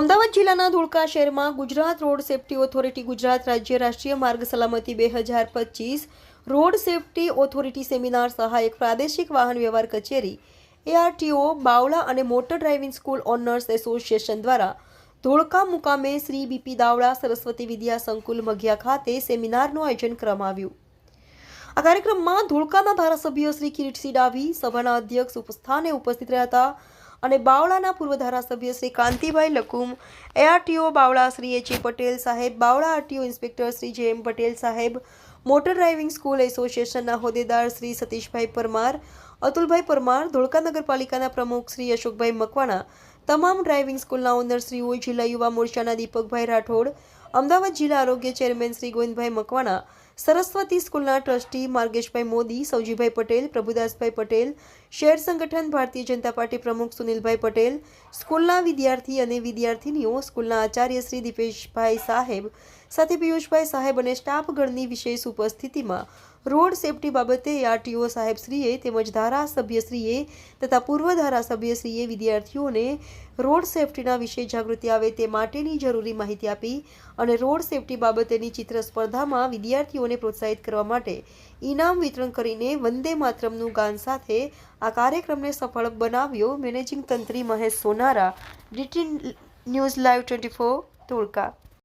અમદાવાદ જિલ્લાના ધોળકા શહેરમાં Gujarat road safety authority Gujarat રાજ્ય રાષ્ટ્રીય માર્ગ સલામતી બે હજાર પચીસ રોડ સેફટી ઓથોરિટી સેમિનાર સહાયક પ્રાદેશિક વાહન વ્યવહાર કચેરી એઆરટીઓ, બાવળા અને motor driving school owners association દ્વારા ધોળકા મુકામે શ્રી બીપી દાવડા, સરસ્વતી વિદ્યા સંકુલ મઘિયા ખાતે સેમિનારનું આયોજન કરવામાં આ કાર્યક્રમમાં ધોળકાના ધારાસભ્ય શ્રી કિરીટસિંહ ડાભી, સભાના અધ્યક્ષ ઉપસ્થાને ઉપસ્થિત રહ્યા હતા. અને બાવળાના પૂર્વ ધારાસભ્ય શ્રી કાંતિભાઈ લકુમ એઆરટીઓ બાવળા શ્રી એચ પટેલ સાહેબ, બાવળા આરટીઓ ઇન્સ્પેક્ટર શ્રી જે એમ પટેલ સાહેબ, મોટર ડ્રાઇવિંગ સ્કૂલ એસોસિએશનના હોદ્દેદાર શ્રી સતીશભાઈ પરમાર, અતુલભાઈ પરમાર, ધોળકા નગરપાલિકાના પ્રમુખ શ્રી અશોકભાઈ મકવાણા, તમામ ડ્રાઇવિંગ સ્કૂલના ઓનરશ્રીઓ જિલ્લા યુવા મોરચાના દીપકભાઈ રાઠોડ, અમદાવાદ જિલ્લા આરોગ્ય ચેરમેન શ્રી ગોવિંદભાઈ મકવાણા સરસ્વતી સ્કૂલના ટ્રસ્ટી માર્ગેશભાઈ મોદી સૌજીભાઈ પટેલ, પ્રભુદાસભાઈ પટેલ, શહેર સંગઠન ભારતીય જનતા પાર્ટી પ્રમુખ સુનિલભાઈ પટેલ, સ્કૂલના વિદ્યાર્થી અને વિદ્યાર્થીનીઓ, સ્કૂલના આચાર્ય શ્રી દીપેશભાઈ સાહેબ સાથે પિયુષભાઈ સાહેબ અને સ્ટાફગણની વિશેષ ઉપસ્થિતિમાં રોડ સેફટી બાબતે આરટીઓ સાહેબશ્રીએ તેમજ ધારાસભ્યશ્રીએ તથા પૂર્વ ધારાસભ્યશ્રીએ વિદ્યાર્થીઓને રોડ સેફટીના વિશે જાગૃતિ આવે તે માટેની જરૂરી માહિતી આપી અને રોડ સેફટી બાબતેની ચિત્ર સ્પર્ધામાં વિદ્યાર્થીઓને પ્રોત્સાહિત કરવા માટે ઇનામ વિતરણ કરીને વંદે માતરમનું ગાન સાથે આ કાર્યક્રમને સફળ બનાવ્યો managing તંત્રી Mahesh Sonara, DT news live twenty four, Dholka.